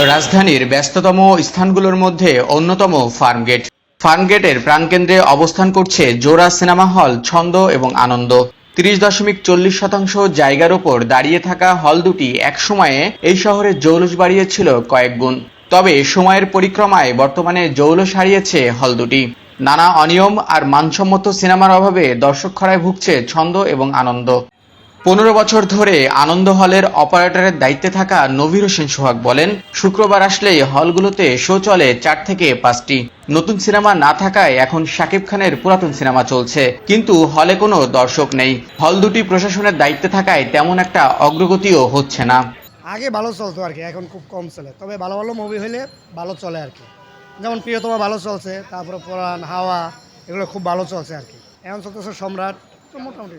রাজধানীর ব্যস্ততম স্থানগুলোর মধ্যে অন্যতম ফার্মগেট। ফার্মগেটের প্রাণকেন্দ্রে অবস্থান করছে জোড়া সিনেমা হল ছন্দ এবং আনন্দ। তিরিশ দশমিক চল্লিশ শতাংশ জায়গার ওপর দাঁড়িয়ে থাকা হল দুটি একসময়ে এই শহরের জৌলুস বাড়িয়েছিল কয়েক গুণ। তবে সময়ের পরিক্রমায় বর্তমানে জৌলুস হারিয়েছে হল দুটি। নানা অনিয়ম আর মানসম্মত সিনেমার অভাবে দর্শক খরায় ভুগছে ছন্দ এবং আনন্দ। পনেরো বছর ধরে আনন্দ হলের অপারেটরের দায়িত্বে থাকা নভীর হোসেন সোহাগ বলেন, শুক্রবার আসলেই হলগুলোতে শো চলে চার থেকে পাঁচটি। নতুন সিনেমা না থাকায় এখন শাকিব খানের পুরাতন সিনেমা চলছে, কিন্তু হলে কোনো দর্শক নেই। হল দুটি প্রশাসনের দায়িত্বে থাকায় তেমন একটা অগ্রগতিও হচ্ছে না। আগে ভালো চলতো আর কি, এখন খুব কম চলে। তবে ভালো ভালো মুভি হলে ভালো চলে আর কি। যেমন প্রিয়তমা ভালো চলছে, তারপরে পুরাণ, হাওয়া, এগুলো খুব ভালো চলছে আর কি। এখন চলতেছে সম্রাট মোটামুটি।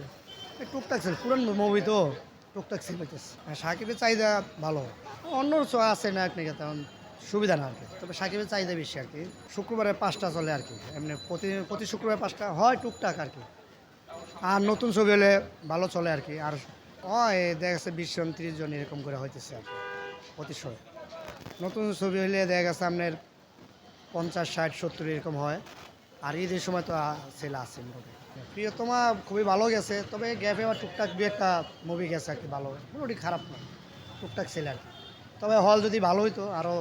টুকটাক ছিল, পুরান মুভি তো, টুকটাক ছিল সাকিবের চাহিদা ভালো। অন্য শো আছে না আপনি তেমন সুবিধা না আর কি। তবে সাকিবের চাহিদা বেশি আর কি। শুক্রবারে পাঁচটা চলে আর কি, এমনি প্রতি প্রতি শুক্রবারে পাঁচটা হয় টুকটাক আর কি। আর নতুন ছবি হলে ভালো চলে আর কি। আর হয়, দেখা গেছে বিশ জন, ত্রিশ জন এরকম করে হইতেছে আর কি, প্রতি শো নতুন ছবি হলে দেখা গেছে আপনার পঞ্চাশ, ষাট, সত্তর এরকম হয়। আর ঈদের সময় তো ছেলে আছে মোটামুটি। প্রিয়তমা খুবই ভালো গেছে, তবে গ্যাপে আবার টুকটাক দু একটা মুভি গেছে আর কি ভালো। মোটামুটি খারাপ না টুকটাক সেল আর কি। তবে হল যদি ভালো হইতো আরও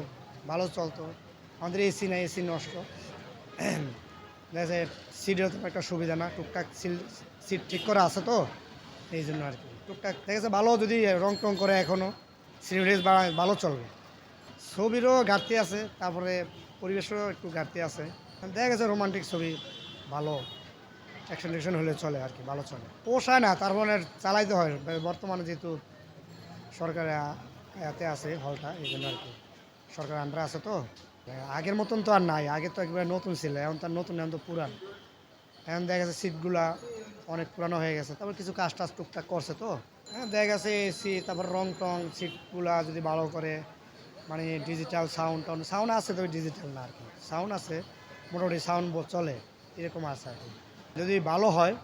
ভালো চলতো। আমাদের এসি না এসি নষ্ট। দেখা যায় সিটেরও তো একটা সুবিধা না, টুকটাক সিট ঠিক করা আছে তো, এই জন্য আর কি। টুকটাক দেখা যাচ্ছে ভালো যদি রং টং করে এখনও সিরিজ ভালো চলবে। ছবিরও ঘাটতি আছে, তারপরে পরিবেশেরও একটু ঘাটতি আছে। দেখা গেছে রোমান্টিক ছবি, ভালো। অ্যাকশন হলে চলে আর কি, ভালো চলে। পোষায় না, তার মানে চালাইতে হয়। বর্তমানে যেহেতু সরকারের এতে আছে হলটা, এই জন্য আর কি। সরকার আন্ডার আছে তো। আগের মতন তো আর নাই, আগে তো একেবারে নতুন ছিল, এখন তার নতুন, এখন তো পুরান। এখন দেখা গেছে সিটগুলা অনেক পুরানো হয়ে গেছে, তারপর কিছু কাজ টাজ টুকটাক করছে তো। হ্যাঁ দেখা গেছে এসি তারপর রং টং সিটগুলা যদি ভালো করে মানে ডিজিটাল সাউন্ড টাউন্ড সাউন্ড আছে তবে ডিজিটাল না আর কি। সাউন্ড আছে, মোটামুটি সাউন্ড চলে, এরকম আছে আর কি। যদি ভালো হয়,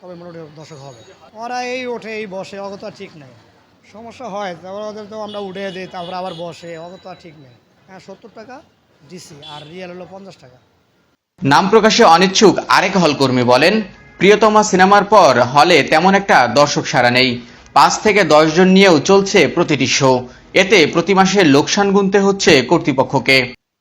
তবে মোটামুটি দর্শক হবে। ওরা এই ওঠে, এই বসে আর ঠিক নেই। সমস্যা হয়, তারপর ওদের তো আমরা উঠে দিই, তারপর আবার বসে আর ঠিক নেই। হ্যাঁ সত্তর টাকা ডিসি আর রিয়েল হলো পঞ্চাশ টাকা। নাম প্রকাশে অনিচ্ছুক আরেক হলকর্মী বলেন, প্রিয়তমা সিনেমার পর হলে তেমন একটা দর্শক সাড়া নেই। পাঁচ থেকে দশজন নিয়েও চলছে প্রতিটি শো এতে প্রতি মাসে লোকসান গুনতে হচ্ছে কর্তৃপক্ষকে।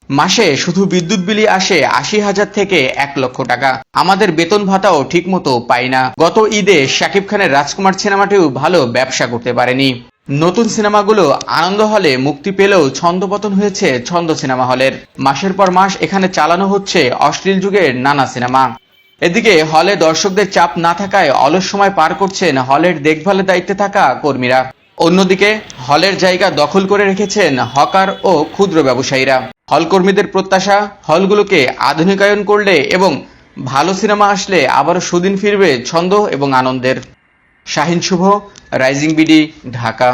মাসে শুধু বিদ্যুৎ বিলি আসে আশি হাজার থেকে এক লক্ষ টাকা। আমাদের বেতন ভাতাও ঠিকমতো পাই না। গত ঈদে শাকিব খানের রাজকুমার সিনেমাটিও ভালো ব্যবসা করতে পারেনি। নতুন সিনেমাগুলো আনন্দ হলে মুক্তি পেলেও ছন্দপতন হয়েছে ছন্দ সিনেমা হলের। মাসের পর মাস এখানে চালানো হচ্ছে অশ্লীল যুগের নানা সিনেমা। এদিকে হলে দর্শকদের চাপ না থাকায় অলস সময় পার করছেন হলের দেখভালের দায়িত্বে থাকা কর্মীরা। অন্যদিকে হলের জায়গা দখল করে রেখেছেন হকার ও ক্ষুদ্র ব্যবসায়ীরা। হল কর্মীদের প্রত্যাশা, হলগুলোকে আধুনিকায়ন করলে এবং ভালো সিনেমা আসলে আবারও সুদিন ফিরবে ছন্দ এবং আনন্দের। Shahin Shuvo, rising BD, Dhaka.